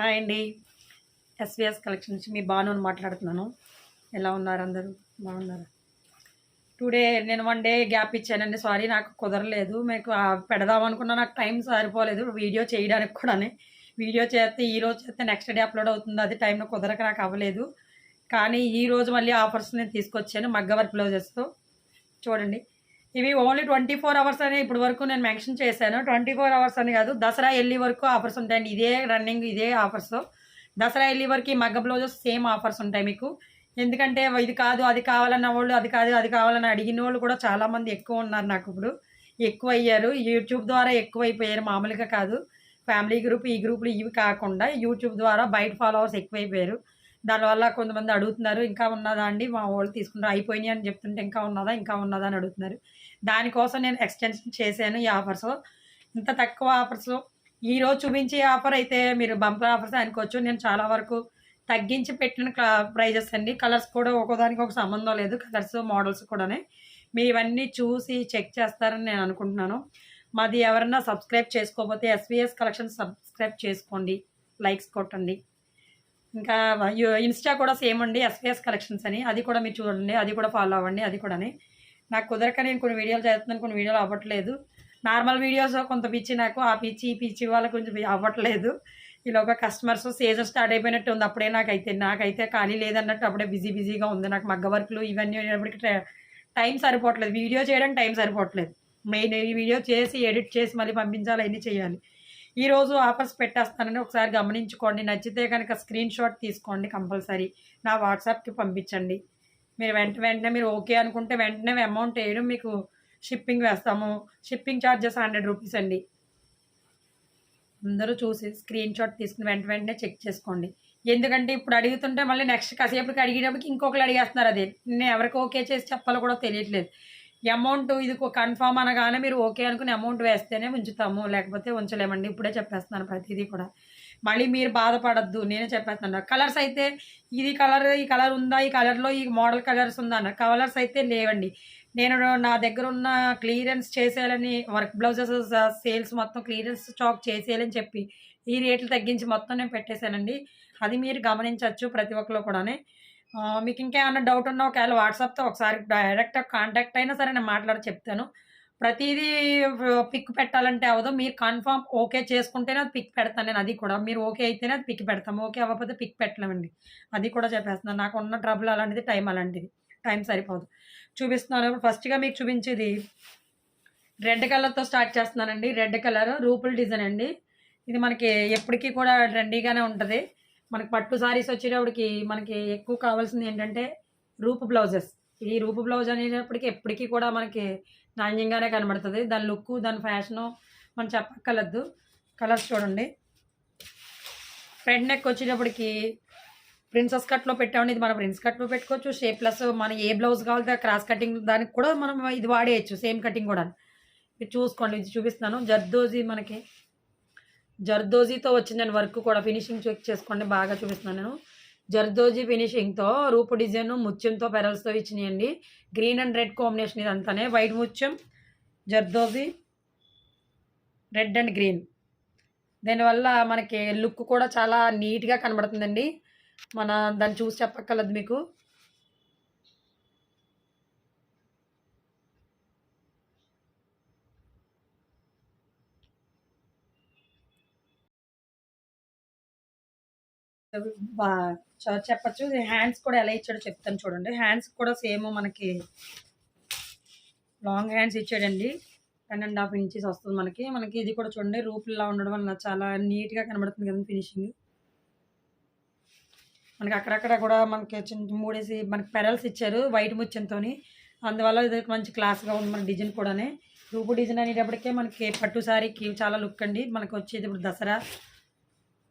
Hi అండి. SVS collection నుంచి మీ బాను మాట్లాడుతున్నాను. ఎలా ఉన్నారు అందరూ? బాగున్నారు? టుడే నేను వన్ డే గ్యాప్ ఇచ్చానండి. సారీ నాకు కుదరలేదు. మీకు పెడదాం అనుకున్నా నాకు టైం సరిపోలేదు. వీడియో చేయడానికి కూడా వీడియో చేస్తే ఈ రోజు చేస్తే నెక్స్ట్ డే అప్లోడ్ అవుతుంది. అది టైంలో కుదరక నాకు అవ్వలేదు. కానీ ఈ రోజు మళ్ళీ ఆఫర్స్ నేను తీసుకొచ్చాను. మగ్గ వర్క్ బ్లౌజెస్తో చూడండి. ఇవి ఓన్లీ ట్వంటీ ఫోర్ అవర్స్ అనే ఇప్పటి వరకు నేను మెన్షన్ చేశాను. ట్వంటీ ఫోర్ అవర్స్ అని కాదు దసరా వెళ్ళి వరకు ఆఫర్స్ ఉంటాయండి. ఇదే రన్నింగ్ ఇదే ఆఫర్స్. దసరా వెళ్ళి వరకు ఈ మగ్గ బ్లౌజెస్ సేమ్ ఆఫర్స్ ఉంటాయి మీకు. ఎందుకంటే ఇది కాదు అది కావాలన్న వాళ్ళు అది కాదు అది కావాలని అడిగిన వాళ్ళు కూడా చాలామంది ఎక్కువ ఉన్నారు నాకు ఇప్పుడు. ఎక్కువ అయ్యారు. యూట్యూబ్ ద్వారా ఎక్కువ అయిపోయారు మామూలుగా కాదు. ఫ్యామిలీ గ్రూప్ ఈ గ్రూపులు ఇవి కాకుండా యూట్యూబ్ ద్వారా బయట ఫాలోవర్స్ ఎక్కువైపోయారు దానివల్ల కొంతమంది అడుగుతున్నారు ఇంకా ఉన్నదా అండి? మా వాళ్ళు తీసుకుంటారు. అయిపోయినాయి అని చెప్తుంటే ఇంకా ఉన్నదా? ఇంకా ఉన్నదా? అని అడుగుతున్నారు. దానికోసం నేను ఎక్స్టెన్షన్ చేశాను ఈ ఆఫర్స్. ఇంత తక్కువ ఆఫర్స్. ఈరోజు చూపించే ఆఫర్ అయితే మీరు బంపర్ ఆఫర్స్ అనుకోవచ్చు. నేను చాలా వరకు తగ్గించి పెట్టిన ప్రైజెస్ అండి. కలర్స్ కూడా ఒక్కోదానికి ఒక సంబంధం లేదు. కలర్స్ మోడల్స్ కూడానే. మీరు ఇవన్నీ చూసి చెక్ చేస్తారని నేను అనుకుంటున్నాను. మాది ఎవరన్నా సబ్స్క్రైబ్ చేసుకోకపోతే ఎస్విఎస్ కలెక్షన్ సబ్స్క్రైబ్ చేసుకోండి. లైక్స్ కొట్టండి. ఇంకా ఇన్స్టా కూడా సేమ్ అండి. ఎస్విఎస్ కలెక్షన్స్ అని. అది కూడా మీరు చూడండి. అది కూడా ఫాలో అవ్వండి. అది కూడాని. నాకు కుదరక నేను కొన్ని వీడియోలు చేస్తున్నాను కొన్ని వీడియోలు అవ్వట్లేదు. నార్మల్ వీడియోస్ కొంత పిచ్చి నాకు ఆ పిచ్చి ఈ పిచ్చి వాళ్ళకి కొంచెం అవ్వట్లేదు. ఈలోగా కస్టమర్స్ సీజన్ స్టార్ట్ అయిపోయినట్టు ఉంది. అప్పుడే నాకైతే నాకైతే ఖాళీ లేదన్నట్టు అప్పుడే బిజీ బిజీగా ఉంది. నాకు మగ్గ వర్క్లు ఇవన్నీ అయినప్పటికీ టైం సరిపోవట్లేదు. వీడియో చేయడానికి టైం సరిపోవట్లేదు. మెయిన్ ఈ వీడియో చేసి ఎడిట్ చేసి మళ్ళీ పంపించాలి అన్నీ చేయాలి. ఈరోజు ఆఫర్స్ పెట్టేస్తానని ఒకసారి గమనించుకోండి. నచ్చితే కనుక స్క్రీన్ షాట్ తీసుకోండి కంపల్సరీ నా వాట్సాప్కి పంపించండి. మీరు వెంట వెంటనే మీరు ఓకే అనుకుంటే వెంటనే అమౌంట్ వేయడం మీకు షిప్పింగ్ వేస్తాము. షిప్పింగ్ ఛార్జెస్ హండ్రెడ్ రూపీస్ అండి. అందరూ చూసి స్క్రీన్ షాట్ తీసుకుని వెంట వెంటనే చెక్ చేసుకోండి. ఎందుకంటే ఇప్పుడు అడుగుతుంటే మళ్ళీ నెక్స్ట్ కాసేపటికి అడిగేటప్పటికి ఇంకొకరు అడిగేస్తున్నారు అది. నేను ఎవరికి ఓకే చేసి చెప్పాలో కూడా తెలియట్లేదు. అమౌంట్ ఇది కన్ఫామ్ అనగానే మీరు ఓకే అనుకుని అమౌంట్ వేస్తేనే ఉంచుతాము. లేకపోతే ఉంచలేమండి. ఇప్పుడే చెప్పేస్తున్నాను ప్రతిదీ కూడా. మళ్ళీ మీరు బాధపడద్దు నేనే చెప్పేస్తాను. కలర్స్ అయితే ఇది కలర్ ఈ కలర్ ఉందా? ఈ కలర్లో ఈ మోడల్ కలర్స్ ఉందా అన్న కలర్స్ అయితే లేవండి. నేను నా దగ్గర ఉన్న క్లియరెన్స్ చేసేయాలని వర్క్ బ్లౌజెస్ సేల్స్ మొత్తం క్లియరెన్స్ స్టాక్ చేసేయాలని చెప్పి ఈ రేట్లు తగ్గించి మొత్తం నేను పెట్టేశానండి. అది మీరు గమనించవచ్చు ప్రతి ఒక్కరు కూడానే. మీకు ఇంకేమైనా డౌట్ ఉన్నా ఒకవేళ వాట్సాప్తో ఒకసారి డైరెక్ట్ కాంటాక్ట్ అయినా సరే నేను మాట్లాడి చెప్తాను. ప్రతిదీ పిక్ పెట్టాలంటే అవ్వదు మీరు కన్ఫామ్ ఓకే చేసుకుంటేనే అది పిక్ పెడతాను నేను. అది కూడా మీరు ఓకే అయితేనే అది పిక్ పెడతాము ఓకే అవ్వకపోతే పిక్ పెట్టలేమండి. అది కూడా చెప్పేస్తున్నాను నాకు ఉన్న ట్రబుల్ అలాంటిది టైం అలాంటిది. టైం సరిపోదు. చూపిస్తున్నాను. ఫస్ట్గా మీకు చూపించేది రెడ్ కలర్తో స్టార్ట్ చేస్తున్నానండి. రెడ్ కలర్ రూపుల్ డిజైన్ అండి. ఇది మనకి ఎప్పటికీ కూడా ట్రెండీగానే ఉంటుంది. మనకి పట్టు సారీస్ వచ్చేటప్పటికి మనకి ఎక్కువ కావాల్సింది ఏంటంటే రూపు బ్లౌజెస్. ఈ రూపు బ్లౌజ్ అనేటప్పటికి ఎప్పటికీ కూడా మనకి నాణ్యంగానే కనబడుతుంది. దాని లుక్ దాని ఫ్యాషను మనం చెప్పక్కర్లేదు. కలర్స్ చూడండి. ఫ్రంట్ నెక్ వచ్చేటప్పటికి ప్రిన్సెస్ కట్లో పెట్టామండి. ఇది మన ప్రిన్స్ కట్లో పెట్టుకోవచ్చు. షేప్ ప్లస్ మన ఏ బ్లౌజ్ కావాలితే క్రాస్ కటింగ్ దానికి కూడా మనం ఇది వాడేయచ్చు. సేమ్ కటింగ్ కూడా. ఇది చూసుకోండి. ఇది చూపిస్తున్నాను. జర్దోజీ మనకి జర్దోజీతో వచ్చిందని వర్క్ కూడా ఫినిషింగ్ చెక్ చేసుకోండి. బాగా చూపిస్తున్నాను నేను. జర్దోజీ ఫినిషింగ్తో రూపు డిజైన్ ముత్యంతో పెరల్స్తో ఇచ్చినాయండి. గ్రీన్ అండ్ రెడ్ కాంబినేషన్ ఇదంతానే. వైట్ ముత్యం జర్దోజీ రెడ్ అండ్ గ్రీన్. దీనివల్ల మనకి లుక్ కూడా చాలా నీట్గా కనబడుతుందండి. మన దాన్ని చూసి చెప్పక్కర్లేదు మీకు. బా చెప్పచ్చు. హ్యాండ్స్ కూడా ఎలా ఇచ్చాడో చెప్తాను చూడండి. హ్యాండ్స్ కూడా సేమ్ మనకి లాంగ్ హ్యాండ్స్ ఇచ్చాడండి. టెన్ అండ్ హాఫ్ ఇంచెస్ వస్తుంది మనకి. మనకి ఇది కూడా చూడండి. రూపుల్లా ఉండడం వల్ల చాలా నీట్గా కనబడుతుంది కదా ఫినిషింగ్ మనకి అక్కడక్కడ కూడా మనకి చిన్న మూడేసి మనకి పెరల్స్ ఇచ్చారు వైట్ ముత్యంతో అందువల్ల ఇది మంచి క్లాస్గా ఉంది మన డిజైన్ కూడానే. రూపు డిజైన్ అనేటప్పటికే మనకి పట్టు సారీకి చాలా లుక్ అండి. మనకు వచ్చేది ఇప్పుడు దసరా.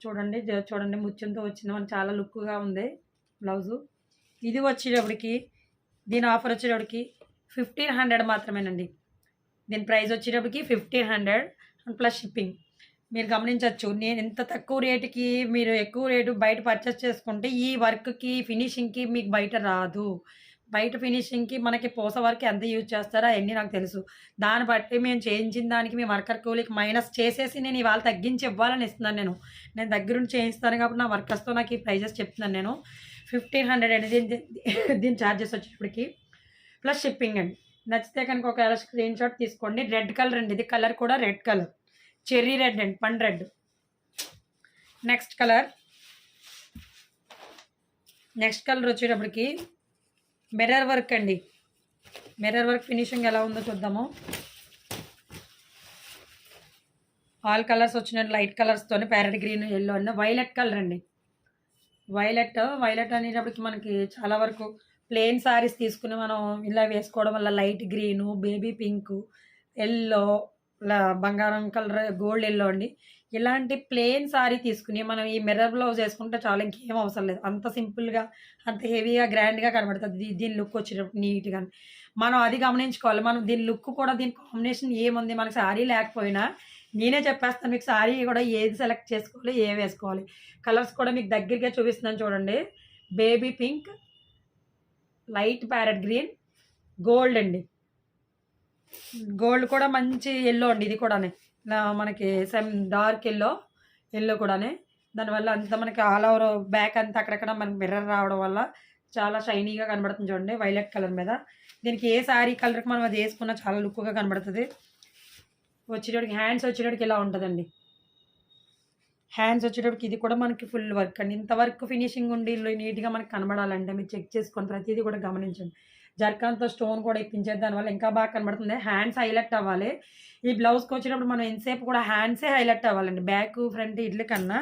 చూడండి చూడండి ముత్యంతో వచ్చింది. మనకి చాలా లుక్గా ఉంది బ్లౌజు. ఇది వచ్చేటప్పటికి దీని ఆఫర్ వచ్చేటప్పటికి ఫిఫ్టీన్ హండ్రెడ్ మాత్రమేనండి. దీని ప్రైస్ వచ్చేటప్పటికి fifteen hundred and plus shipping. మీరు గమనించవచ్చు నేను ఇంత తక్కువ రేటుకి మీరు ఎక్కువ రేటు బయట పర్చేస్ చేసుకుంటే ఈ వర్క్కి ఫినిషింగ్కి మీకు బయట రాదు. బయట ఫినిషింగ్కి మనకి పూస వరకు ఎంత యూజ్ చేస్తారో అవన్నీ నాకు తెలుసు. దాన్ని బట్టి మేము చేయించిన దానికి మీ వర్కర్ కూలీకి మైనస్ చేసేసి నేను ఇవాళ తగ్గించి ఇవ్వాలని ఇస్తున్నాను నేను. నేను దగ్గరుండి చేయిస్తాను కాబట్టి నా వర్కర్స్తో నాకు ఈ ప్రైజెస్ చెప్తున్నాను నేను. ఫిఫ్టీన్ హండ్రెడ్ అండి దీని దీని ఛార్జెస్ వచ్చేటప్పటికి. ప్లస్ షిప్పింగ్ అండి. నచ్చితే కనుక ఒకవేళ స్క్రీన్ షాట్ తీసుకోండి. రెడ్ కలర్ అండి. ఇది కలర్ కూడా రెడ్ కలర్. చెర్రీ రెడ్ అండి. పండు red. Next colour. Next colour వచ్చేటప్పటికి మిర్రర్ వర్క్ అండి. మిర్రర్ వర్క్ ఫినిషింగ్ ఎలా ఉందో చూద్దాము. ఆల్ కలర్స్ వచ్చిన లైట్ కలర్స్తోనే ప్యారెట్ గ్రీన్ ఎల్లో అండి వైలెట్ కలర్ అండి. వైలెట్ వైలెట్ అనేటప్పటికి మనకి చాలా వరకు ప్లెయిన్ శారీస్ తీసుకుని మనం ఇలా వేసుకోవడం వల్ల light green baby pink yellow బంగారం కలర్ గోల్డ్ ఎల్లో అండి. ఇలాంటి ప్లెయిన్ శారీ తీసుకుని మనం ఈ మిర్రర్ బ్లౌజ్ వేసుకుంటే చాలా ఇంకేం అవసరం లేదు. అంత సింపుల్గా అంత హెవీగా గ్రాండ్గా కనబడుతుంది దీని లుక్ వచ్చేటప్పుడు నీట్గా మనం అది గమనించుకోవాలి. మనం దీని లుక్ కూడా దీని కాంబినేషన్ ఏముంది? మనకి శారీ లేకపోయినా నేనే చెప్పేస్తాను మీకు శారీ కూడా ఏది సెలెక్ట్ చేసుకోవాలి ఏ వేసుకోవాలి. కలర్స్ కూడా మీకు దగ్గరగా చూపిస్తున్నాను చూడండి. Baby pink light parrot green gold అండి. గోల్డ్ కూడా మంచి ఎల్లో అండి ఇది కూడానే. మనకి సెమ్ డార్క్ ఎల్లో ఎల్లో కూడానే. దానివల్ల అంతా మనకి ఆల్ ఓవర్ బ్యాక్ అంతా అక్కడక్కడ మనకి మిర్రర్ రావడం వల్ల చాలా షైనీగా కనబడుతుంది చూడండి వైలెట్ కలర్ మీద. దీనికి ఏ శారీ కలర్కి మనం అది వేసుకున్నా చాలా లుక్గా కనబడుతుంది. వచ్చేటోడికి హ్యాండ్స్ వచ్చేటోడికి ఇలా ఉంటుందండి. హ్యాండ్స్ వచ్చేటప్పటికి ఇది కూడా మనకి ఫుల్ వర్క్ అండి. ఇంత వర్క్ ఫినిషింగ్ ఉండి నీట్గా మనకి కనబడాలంటే మీరు చెక్ చేసుకొని ప్రతిదీ కూడా గమనించండి. జర్కాన్తో స్టోన్ కూడా ఇప్పించేది దానివల్ల ఇంకా బాగా కనబడుతుంది. హ్యాండ్స్ హైలైట్ అవ్వాలి. ఈ బ్లౌజ్కి వచ్చినప్పుడు మనం ఎంతసేపు కూడా హ్యాండ్సే హైలైట్ అవ్వాలండి. బ్యాక్ ఫ్రంట్ ఇడ్లీ కన్నా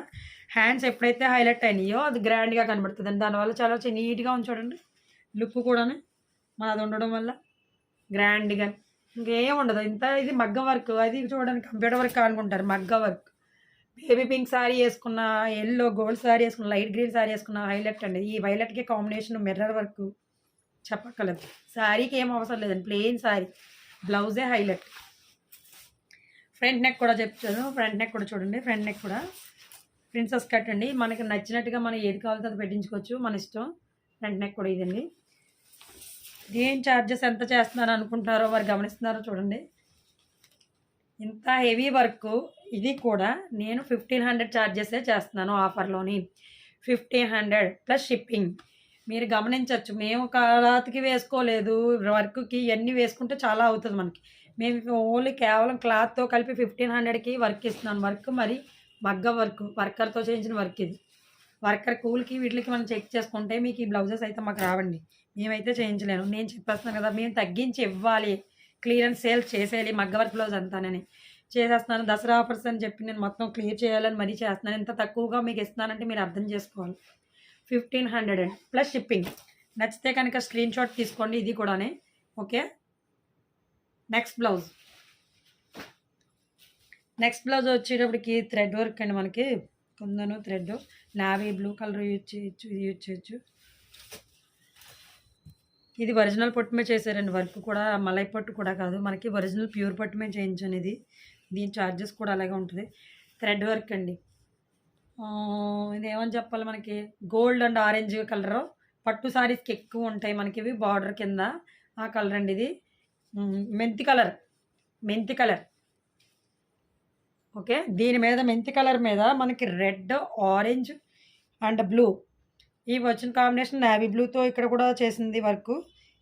హ్యాండ్స్ ఎప్పుడైతే హైలైట్ అయినాయో అది గ్రాండ్గా కనబడుతుంది. అండి దానివల్ల చాలా నీట్గా ఉంది చూడండి. లుక్ కూడా మనది ఉండడం వల్ల గ్రాండ్గా. ఇంకేం ఉండదు. ఇంత ఇది మగ్గ వర్క్. అది చూడడానికి కంప్యూటర్ వర్క్ అనుకుంటారు. మగ్గ వర్క్. బేబీ పింక్ శారీ వేసుకున్న ఎల్లో గోల్డ్ శారీ వేసుకున్న లైట్ గ్రీన్ శారీ వేసుకున్న హైలైట్ అండి. ఈ వైలెట్కి కాంబినేషన్ మిర్రర్ వర్క్. చెప్పక్కలేదు శారీకి ఏం అవసరం లేదండి. ప్లెయిన్ శారీ బ్లౌజే హైలైట్. ఫ్రంట్ నెక్ కూడా చెప్తాను. ఫ్రంట్ నెక్ కూడా చూడండి. ఫ్రంట్ నెక్ కూడా ప్రిన్సెస్ కట్ అండి. మనకి నచ్చినట్టుగా మనం ఏది కావాలో అది పెట్టించుకోవచ్చు. మన ఇష్టం. ఫ్రంట్ నెక్ కూడా ఇదండి. దీని ఛార్జెస్ ఎంత చేస్తున్నారు అనుకుంటున్నారో వారు గమనిస్తున్నారో చూడండి. ఇంత హెవీ వర్క్. ఇది కూడా నేను ఫిఫ్టీన్ హండ్రెడ్ ఛార్జెసే చేస్తున్నాను ఆఫర్లోని. Fifteen hundred plus shipping. మీరు గమనించవచ్చు. మేము కళాతికి వేసుకోలేదు. వర్క్కి ఇవన్నీ వేసుకుంటే చాలా అవుతుంది మనకి. మేము ఓన్లీ కేవలం క్లాత్తో కలిపి ఫిఫ్టీన్ హండ్రెడ్కి వర్క్ ఇస్తున్నాను వర్క్ మరి మగ్గ వర్క్ వర్కర్తో చేయించిన వర్క్ ఇది. వర్కర్ కూల్కి వీటికి మనం చెక్ చేసుకుంటే మీకు ఈ బ్లౌజెస్ అయితే మాకు రావండి. మేమైతే చేయించలేను. నేను చెప్పేస్తున్నాను కదా మేము తగ్గించి ఇవ్వాలి. క్లియరెన్స్ సేల్ చేసేయాలి మగ్గ వర్క్ బ్లౌజ్ అంతానని. చేసేస్తున్నాను. దసరా ఆఫర్స్ అని చెప్పి నేను మొత్తం క్లియర్ చేయాలని మరీ చేస్తున్నాను. ఇంత తక్కువగా మీకు ఇస్తున్నానంటే మీరు అర్థం చేసుకోవాలి. Fifteen hundred and. Plus shipping. నచ్చితే కనుక స్క్రీన్ షాట్ తీసుకోండి ఇది కూడానే. Okay? Next blouse. Next blouse వచ్చేటప్పటికి థ్రెడ్ వర్క్ అండి మనకి. Kundan thread. Navy blue colour use చేయొచ్చు ఇది యూజ్ చేయొచ్చు ఇది ఒరిజినల్ పొట్టుమే చేశారండి వర్క్ కూడా. మలై పట్టు కూడా కాదు. మనకి ఒరిజినల్ ప్యూర్ పట్టుమే చేయించాను ఇది. దీని ఛార్జెస్ కూడా అలాగే ఉంటుంది. థ్రెడ్ వర్క్ అండి. ఇదేమని ఇది ఏమని చెప్పాలి మనకి? Gold and orange colour. పట్టు సారీస్కి ఎక్కువ ఉంటాయి మనకి ఇవి బార్డర్ కింద. ఆ కలర్ అండి ఇది మెంతి కలర్. మెంతి కలర్. ఓకే? దీని మీద మెంతి కలర్ మీద మనకి రెడ్ ఆరెంజ్ అండ్ బ్లూ. ఈ వచ్చిన కాంబినేషన్ నావీ బ్లూతో ఇక్కడ కూడా చేసింది వర్క్.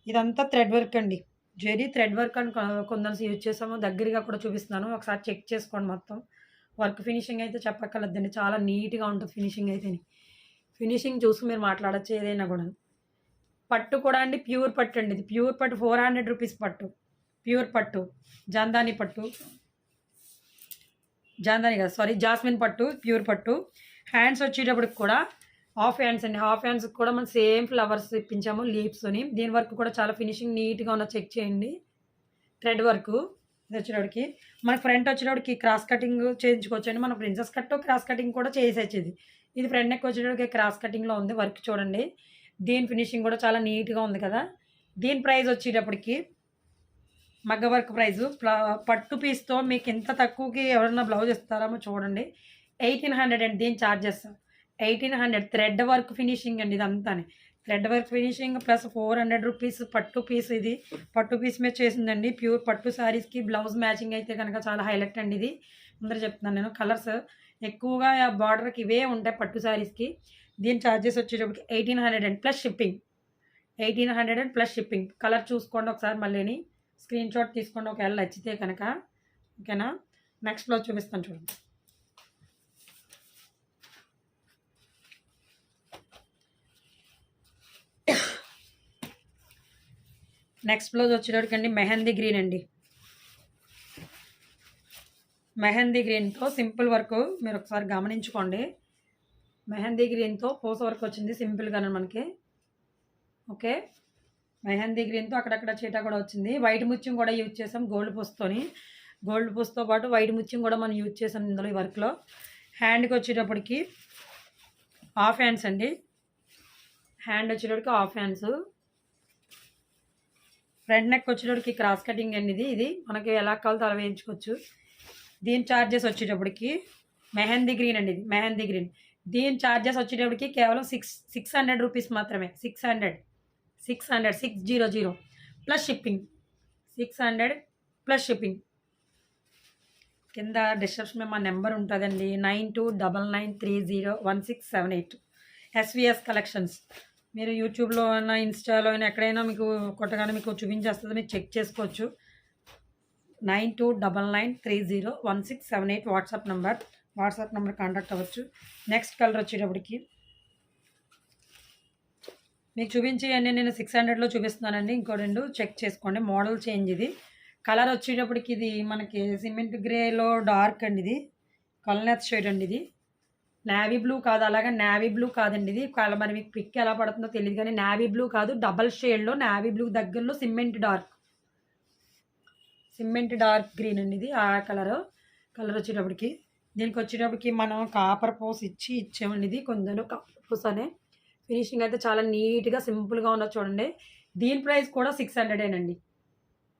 ఇదంతా థ్రెడ్ వర్క్ అండి. జెరీ థ్రెడ్ వర్క్ అని కొందరు యూజ్ చేసాము. దగ్గరగా కూడా చూపిస్తున్నాను. ఒకసారి చెక్ చేసుకోండి మొత్తం. వర్క్ ఫినిషింగ్ అయితే చెప్పక్కర్లేదండి. చాలా నీట్గా ఉంటుంది ఫినిషింగ్ అయితే ఫినిషింగ్ చూసి మీరు మాట్లాడచ్చు ఏదైనా కూడా పట్టు కూడా అండి ప్యూర్ పట్టు అండి ఇది. ప్యూర్ పట్టు ఫోర్ హండ్రెడ్ రూపీస్ పట్టు. ప్యూర్ పట్టు. జాందాని పట్టు. జాందాని కాదు సారీ జాస్మిన్ పట్టు ప్యూర్ పట్టు. హ్యాండ్స్ వచ్చేటప్పటికి కూడా హాఫ్ హ్యాండ్స్ అండి. హాఫ్ హ్యాండ్స్ కూడా మనం సేమ్ ఫ్లవర్స్ ఇప్పించాము లీవ్స్ని దీని వర్క్ కూడా చాలా ఫినిషింగ్ నీట్గా ఉన్న చెక్ చేయండి. Thread work. ఇది వచ్చేవాడికి మన ఫ్రంట్ వచ్చేటప్పటికి క్రాస్ కటింగ్ చేయించుకోవచ్చండి మన ప్రిన్సెస్ కట్ క్రాస్ కటింగ్ కూడా చేసేది ఇది ఫ్రంట్ నెక్ వచ్చేటప్పటికి క్రాస్ కటింగ్లో ఉంది వర్క్ చూడండి. దీని ఫినిషింగ్ కూడా చాలా నీట్గా ఉంది కదా. దీని ప్రైస్ వచ్చేటప్పటికి మగ్గ వర్క్ ప్రైజు పట్టు పీస్తో మీకు ఇంత తక్కువకి ఎవరైనా బ్లౌజ్ ఇస్తారామో చూడండి. ఎయిటీన్ హండ్రెడ్ అండి దీని charges. Eighteen hundred thread work finishing అండి ఇదంతానే. Thread work finishing plus four hundred rupees పట్టు పీస్ ఇది. పట్టు పీస్ మీద చేసిందండి. ప్యూర్ పట్టు శారీస్కి బ్లౌజ్ మ్యాచింగ్ అయితే కనుక చాలా హైలైట్ అండి ఇది. ముందర చెప్తున్నాను నేను కలర్స్. ఎక్కువగా బార్డర్కి ఇవే ఉంటాయి పట్టు శారీస్కి దీని ఛార్జెస్ వచ్చేటప్పటికి eighteen hundred and plus shipping. Eighteen hundred and plus shipping. Colour చూసుకోండి ఒకసారి మళ్ళీని. స్క్రీన్ షాట్ తీసుకోండి ఒకవేళ నచ్చితే కనుక. ఓకేనా? నెక్స్ట్ బ్లౌజ్ చూపిస్తాను చూడండి. నెక్స్ట్ బ్లౌజ్ అండి మెహందీ గ్రీన్ అండి. మెహందీ గ్రీన్తో సింపుల్ వర్క్ మీరు ఒకసారి గమనించుకోండి. మెహందీ గ్రీన్తో పూస వర్క్ వచ్చింది సింపుల్గానే మనకి. ఓకే? మెహందీ గ్రీన్తో అక్కడక్కడ చీట కూడా వచ్చింది. వైట్ ముత్యం కూడా యూజ్ చేసాం గోల్డ్ పూస్తోని గోల్డ్ పూస్తో పాటు వైట్ ముత్యం కూడా మనం యూజ్ చేసాం ఇందులో ఈ వర్క్లో హ్యాండ్కి వచ్చేటప్పటికి హాఫ్ హ్యాండ్స్ అండి. హ్యాండ్ వచ్చేటప్పటికి హాఫ్ హ్యాండ్స్ ఫ్రంట్ నెక్ వచ్చేటప్పటికి క్రాస్ కటింగ్ అండి ఇది ఇది మనకి ఎలా కావాలో అలా వేయించుకోవచ్చు. దీని ఛార్జెస్ వచ్చేటప్పటికి మెహందీ గ్రీన్ అండి ఇది మెహందీ గ్రీన్ దీని ఛార్జెస్ వచ్చేటప్పటికి కేవలం సిక్స్ సిక్స్ హండ్రెడ్ రూపీస్ మాత్రమే six hundred six hundred six zero zero plus shipping six hundred plus shipping కింద డిస్క్రిప్షన్లో మా నెంబర్ ఉంటుందండి nine two double nine three zero one six seven eight SVS collections మీరు యూట్యూబ్లో అయినా ఇన్స్టాలో అయినా ఎక్కడైనా మీకు కొట్టగానే మీకు చూపించేస్తుంది. మీరు చెక్ చేసుకోవచ్చు. Nine two double nine three zero one six seven eight WhatsApp number. WhatsApp number contact అవ్వచ్చు. నెక్స్ట్ కలర్ వచ్చేటప్పటికి మీకు చూపించి అన్నీ నేను సిక్స్ హండ్రెడ్లో చూపిస్తున్నానండి. ఇంకో రెండు చెక్ చేసుకోండి. మోడల్ చేంజ్ ఇది. కలర్ వచ్చేటప్పటికి ఇది మనకి సిమెంట్ గ్రేలో డార్క్ అండి ఇది. కల్నెత్ షేడ్ అండి ఇది. నావీ బ్లూ కాదు అలాగే నావీ బ్లూ కాదండి ఇది. కల- మరి మీకు పిక్ ఎలా పడుతుందో తెలియదు కానీ నావీ బ్లూ కాదు డబల్ షేడ్లో నావీ బ్లూ దగ్గరలో cement dark. Cement dark green అండి ఇది ఆ కలర్ కలర్ వచ్చేటప్పటికి. దీనికి వచ్చేటప్పటికి మనం కాపర్ పోస్ ఇచ్చి ఇచ్చామండి ఇది కొందరు కాపర్ పోస్ అనే. ఫినిషింగ్ అయితే చాలా నీట్గా సింపుల్గా ఉన్నది చూడండి. దీని ప్రైస్ కూడా సిక్స్ హండ్రెడేనండి.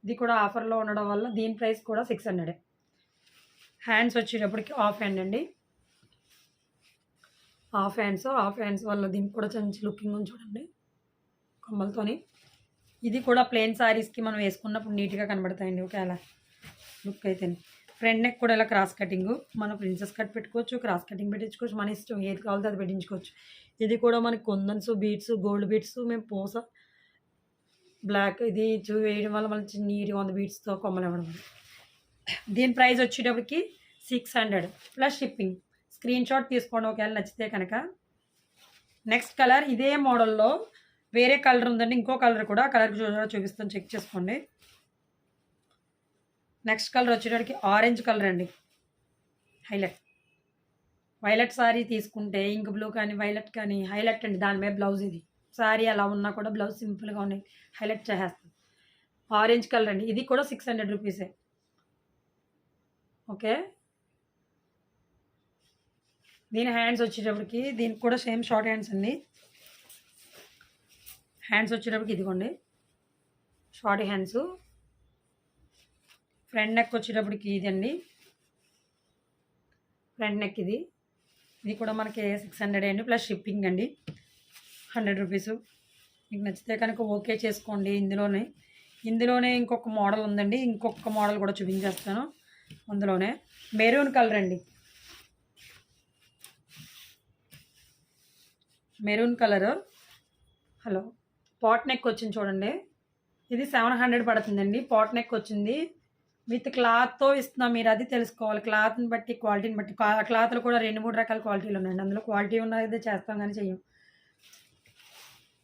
ఇది కూడా ఆఫర్లో ఉండడం వల్ల దీని ప్రైస్ కూడా సిక్స్ హండ్రెడే. హ్యాండ్స్ వచ్చేటప్పటికి ఆఫ్ హ్యాండ్ అండి. Half hands? హాఫ్ హ్యాండ్స్ వల్ల దీనికి కూడా మంచి లుకింగ్ ఉంది చూడండి. కొమ్మలతోని. ఇది కూడా ప్లెయిన్ శారీస్కి మనం వేసుకున్నప్పుడు నీట్గా కనబడతాయండి. ఒకవేళ లుక్ అయితే ఫ్రంట్ నెక్ కూడా ఇలా క్రాస్ కటింగ్. మనం ప్రిన్సెస్ కట్ పెట్టుకోవచ్చు క్రాస్ కటింగ్ పెట్టించుకోవచ్చు మన ఇష్టం ఏది కావాలో అది పెట్టించుకోవచ్చు. ఇది కూడా మనకి కొందన్స్ బీట్స్ గోల్డ్ బీట్స్ మేము పూస బ్లాక్ ఇది చూ వేయడం వల్ల మనకి నీట్గా ఉంది బీట్స్తో కొమ్మలు ఇవ్వడం దీని ప్రైస్ వచ్చేటప్పటికి six hundred plus shipping. Screenshot తీసుకోండి ఒకవేళ నచ్చితే కనుక. నెక్స్ట్ కలర్ ఇదే మోడల్లో వేరే కలర్ ఉందండి ఇంకో కలర్ కూడా కలర్ చూ చూపిస్తాను చెక్ చేసుకోండి. నెక్స్ట్ కలర్ వచ్చేటప్పటికి ఆరెంజ్ కలర్ అండి. హైలైట్ వైలెట్ సారీ తీసుకుంటే ఇంక్ బ్లూ కానీ వైలెట్ కానీ హైలైట్ అండి దాని మీద బ్లౌజ్ ఇది. సారీ అలా ఉన్నా కూడా బ్లౌజ్ సింపుల్గా ఉన్నాయి హైలైట్ చేసేస్తుంది ఆరెంజ్ కలర్ అండి ఇది కూడా సిక్స్ హండ్రెడ్ రూపీసే ఓకే దీని హ్యాండ్స్ వచ్చేటప్పటికి దీనికి కూడా సేమ్ షార్ట్ హ్యాండ్స్ అండి. హ్యాండ్స్ వచ్చేటప్పటికి ఇదిగోండి. షార్ట్ హ్యాండ్స్ ఫ్రంట్ నెక్ వచ్చేటప్పటికి ఇదండి. ఫ్రంట్ నెక్ ఇది. ఇది కూడా మనకి సిక్స్ హండ్రెడ్ అండి ప్లస్ షిప్పింగ్ అండి. హండ్రెడ్ రూపీస్ మీకు నచ్చితే కనుక ఓకే చేసుకోండి ఇందులోనే. ఇందులోనే ఇంకొక మోడల్ ఉందండి. ఇంకొక మోడల్ కూడా చూపించేస్తాను. అందులోనే మెరూన్ కలర్ అండి. Maroon colour. Hello pot neck వచ్చింది చూడండి. ఇది సెవెన్ హండ్రెడ్ పడుతుందండి పాట్ నెక్ వచ్చింది. విత్ క్లాత్తో ఇస్తున్నాం మీరు అది తెలుసుకోవాలి. క్లాత్ని బట్టి క్వాలిటీని బట్టి. క్లాత్లు కూడా రెండు మూడు రకాల క్వాలిటీలు ఉన్నాయండి. అందులో క్వాలిటీ ఉన్నది చేస్తాం కానీ చెయ్యం.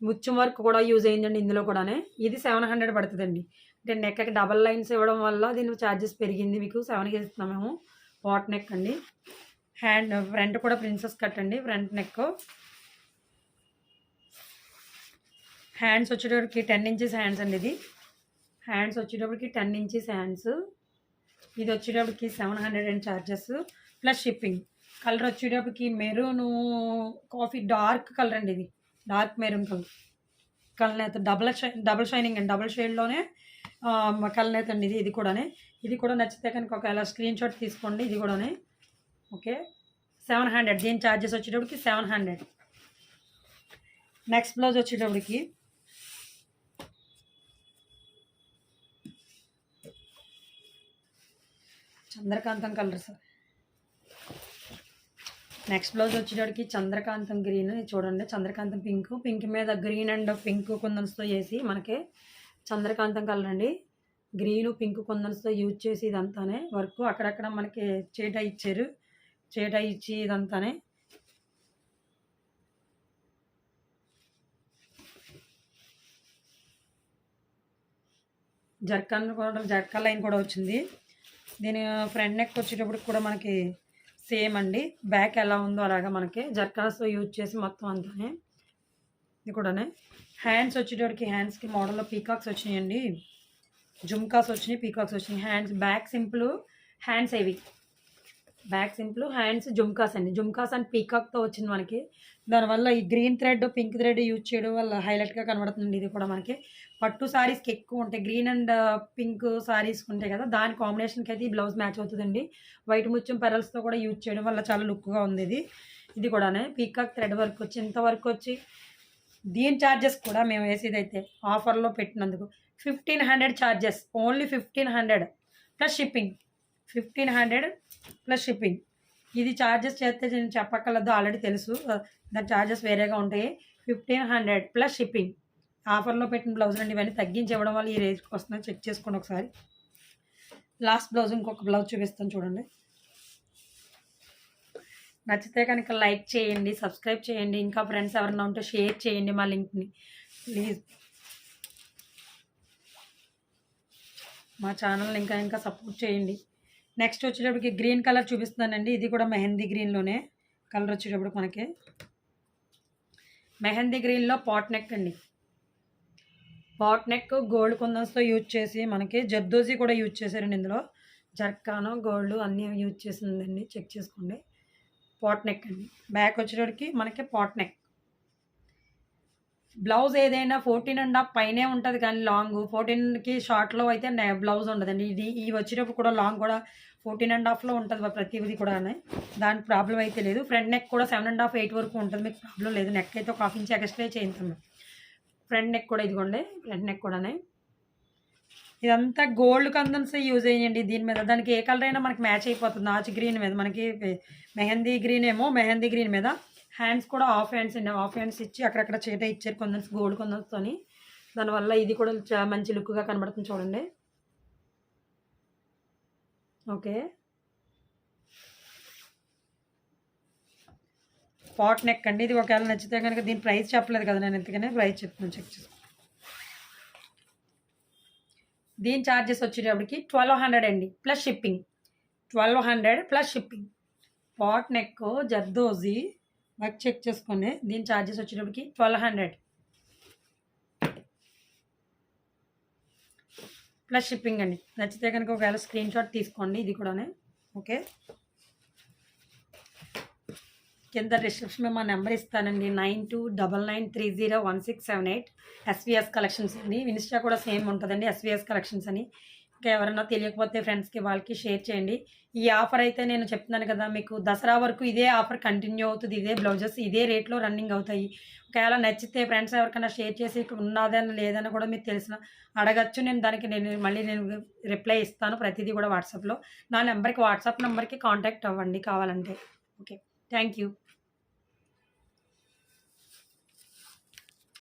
ముత్యం వర్క్ కూడా యూజ్ అయిందండి ఇందులో కూడానే. ఇది సెవెన్ హండ్రెడ్ పడుతుందండి. అంటే నెక్కి డబల్ లైన్స్ ఇవ్వడం వల్ల దీని ఛార్జెస్ పెరిగింది. మీకు సెవెన్కి ఇస్తున్నాం మేము పాట్ నెక్ అండి. హ్యాండ్ ఫ్రంట్ కూడా ప్రిన్సెస్ కట్ అండి ఫ్రంట్ నెక్. హ్యాండ్స్ వచ్చేటప్పటికి టెన్ ఇంచెస్ హ్యాండ్స్ అండి ఇది. హ్యాండ్స్ వచ్చేటప్పటికి టెన్ ఇంచెస్ హ్యాండ్స్ ఇది వచ్చేటప్పటికి seven hundred and charges plus shipping colour వచ్చేటప్పటికి మెరూన్ కాఫీ డార్క్ కలర్ అండి ఇది. డార్క్ మెరూన్ కలర్ కలనేత డబల్ షై డబల్ షైనింగ్ అండి. డబుల్ షేడ్లోనే కలనేత అండి ఇది. ఇది కూడానే. ఇది కూడా నచ్చితే కనుక ఒకవేళ స్క్రీన్ షాట్ తీసుకోండి. ఇది కూడానే. ఓకే సెవెన్ హండ్రెడ్ దీని ఛార్జెస్ వచ్చేటప్పటికి సెవెన్ హండ్రెడ్ నెక్స్ట్ బ్లౌజ్ వచ్చేటప్పటికి చంద్రకాంతం కలర్ సార్. నెక్స్ట్ బ్లౌజ్ వచ్చేటప్పటికి చంద్రకాంతం గ్రీన్ చూడండి. చంద్రకాంతం పింక్ పింక్ మీద గ్రీన్ అండ్ పింక్ కుందన్స్తో చేసి మనకి చంద్రకాంతం కలర్ అండి. గ్రీన్ పింక్ కుందన్స్తో యూజ్ చేసి ఇదంతానే వర్క్ అక్కడక్కడ మనకి చేట ఇచ్చారు. చేట ఇచ్చి ఇదంతానే. జర్కన్ కూడా జర్కా లైన్ కూడా వచ్చింది. దీని ఫ్రంట్ నెక్ వచ్చేటప్పుడు కూడా మనకి సేమ్ అండి. బ్యాక్ ఎలా ఉందో అలాగా మనకి. జర్కాస్ యూజ్ చేసి మొత్తం అంతానే. ఇది కూడానే. హ్యాండ్స్ వచ్చేటప్పటికి హ్యాండ్స్కి మోడల్లో పీకాక్స్ వచ్చినాయండి. జుమ్కాస్ వచ్చినాయి పీకాక్స్ వచ్చినాయి. హ్యాండ్స్ బ్యాక్ సింపుల్ హ్యాండ్స్ ఏవి బ్యాక్ సింపుల్ హ్యాండ్స్ జుమ్కాస్ అండి. జుమ్కాస్ అండ్ పీకాక్తో వచ్చింది మనకి. దానివల్ల ఈ green thread pink thread use చేయడం వల్ల హైలైట్గా కనబడుతుంది ఇది కూడా మనకి. పట్టు సారీస్కి ఎక్కువ ఉంటాయి. గ్రీన్ అండ్ పింక్ సారీస్ ఉంటాయి కదా దాని కాంబినేషన్కి అయితే ఈ బ్లౌజ్ మ్యాచ్ అవుతుందండి. వైట్ ముత్యం పెరల్స్తో కూడా యూజ్ చేయడం వల్ల చాలా లుక్గా ఉంది ఇది. ఇది కూడానే పీకాక్ థ్రెడ్ వర్క్ వచ్చి ఇంత వర్క్ వచ్చి దీని ఛార్జెస్ కూడా మేము వేసేది అయితే ఆఫర్లో పెట్టినందుకు fifteen hundred charges only fifteen hundred plus shipping fifteen hundred plus shipping ఇది ఛార్జెస్ చేస్తే నేను చెప్పక్కర్లేదు ఆల్రెడీ తెలుసు. Uh, దాని ఛార్జెస్ వేరేగా ఉంటాయి. ఫిఫ్టీన్ హండ్రెడ్ ప్లస్ షిప్పింగ్ ఆఫర్లో పెట్టిన బ్లౌజ్ అండి ఇవన్నీ తగ్గించి ఇవ్వడం వల్ల ఈ రేట్కి వస్తున్నాయి. చెక్ చేసుకోండి ఒకసారి. లాస్ట్ బ్లౌజ్ ఇంకొక బ్లౌజ్ చూపిస్తాను చూడండి. నచ్చితే కనుక లైక్ చేయండి సబ్స్క్రైబ్ చేయండి. ఇంకా ఫ్రెండ్స్ ఎవరైనా ఉంటే షేర్ చేయండి మా లింక్ని. ప్లీజ్. మా ఛానల్ని ఇంకా ఇంకా సపోర్ట్ చేయండి. నెక్స్ట్ వచ్చేటప్పటికి గ్రీన్ కలర్ చూపిస్తున్నానండి. ఇది కూడా మెహందీ గ్రీన్లోనే కలర్ వచ్చేటప్పుడు మనకి. మెహందీ గ్రీన్లో పాట్ నెక్ అండి. పాట్ నెక్ గోల్డ్ కుందన్స్తో యూజ్ చేసి మనకి జర్దోజీ కూడా యూజ్ చేశారండి ఇందులో. జర్కాను గోల్డ్ అన్నీ యూజ్ చేసిందండి. చెక్ చేసుకోండి. పాట్ నెక్ అండి. బ్యాక్ వచ్చేటప్పటికి మనకి పాట్ నెక్. బ్లౌజ్ ఏదైనా ఫోర్టీన్ అండ్ హాఫ్ పైనే ఉంటుంది కానీ లాంగ్. ఫోర్టీన్కి షార్ట్లో అయితే బ్లౌజ్ ఉండదండి. ఇది ఈ వచ్చేటప్పుడు కూడా లాంగ్ కూడా ఫోర్టీన్ అండ్ హాఫ్లో ఉంటుంది ప్రతిది కూడా దాని ప్రాబ్లం అయితే లేదు. ఫ్రంట్ నెక్ కూడా సెవెన్ అండ్ హాఫ్ ఎయిట్ వరకు ఉంటుంది. మీకు ప్రాబ్లం లేదు. నెక్ అయితే ఒక హాఫ్ ఇంచ్ ఎక్స్ట్రా చేయించాం ఫ్రంట్ నెక్ కూడా ఇదిగోండి ఫ్రంట్ నెక్ కూడానే. ఇదంతా గోల్డ్ కందన్స్ యూజ్ చేయండి దీని మీద. దానికి ఏ కలర్ అయినా మనకి మ్యాచ్ అయిపోతుంది. ఆచి గ్రీన్ మీద. మనకి మెహందీ గ్రీన్ ఏమో మెహందీ గ్రీన్ మీద. హ్యాండ్స్ కూడా ఆఫ్ హ్యాండ్స్ అండి. ఆఫ్ హ్యాండ్స్ ఇచ్చి అక్కడక్కడ చేట ఇచ్చారు కొందరు గోల్డ్ కొందరితోని దానివల్ల ఇది కూడా మంచి లుక్గా కనబడుతుంది చూడండి. ఓకే. పాట్ నెక్ అండి. ఇది ఒకవేళ నచ్చితే కనుక దీని ప్రైస్ చెప్పలేదు కదా నేను ఎందుకనే ప్రైస్ చెప్తున్నాను. చెక్ చేసుకో దీని ఛార్జెస్ వచ్చేటప్పటికి ట్వెల్వ్ హండ్రెడ్ అండి. Plus shipping. Twelve hundred plus shipping. Pot neck zardozi. Work check చేసుకోండి. దీని ఛార్జెస్ వచ్చేటప్పటికి ట్వెల్వ్ హండ్రెడ్. ప్లస్ షిప్పింగ్ అండి. నచ్చితే కనుక ఒకవేళ స్క్రీన్ షాట్ తీసుకోండి. ఇది కూడానే. ఓకే? కింద డిస్క్రిప్షన్లో మా నెంబర్ ఇస్తానండి. Nine two double nine three zero one six seven eight SVS collections అండి. ఇన్స్టా కూడా సేమ్ ఉంటుందండి ఎస్విఎస్ కలెక్షన్స్ అని. ఇంకా ఎవరైనా తెలియకపోతే ఫ్రెండ్స్కి వాళ్ళకి షేర్ చేయండి. ఈ ఆఫర్ అయితే నేను చెప్తున్నాను కదా మీకు దసరా వరకు ఇదే ఆఫర్ కంటిన్యూ అవుతుంది. ఇదే బ్లౌజెస్ ఇదే రేట్లో రన్నింగ్ అవుతాయి. ఒకవేళ నచ్చితే ఫ్రెండ్స్ ఎవరికైనా షేర్ చేసి ఉన్నదని లేదని కూడా మీకు తెలిసిన అడగచ్చు. నేను దానికి నేను మళ్ళీ నేను రిప్లై ఇస్తాను ప్రతిదీ కూడా వాట్సాప్లో. నా నెంబర్కి వాట్సాప్ నెంబర్కి కాంటాక్ట్ అవ్వండి కావాలంటే. Okay Thank you.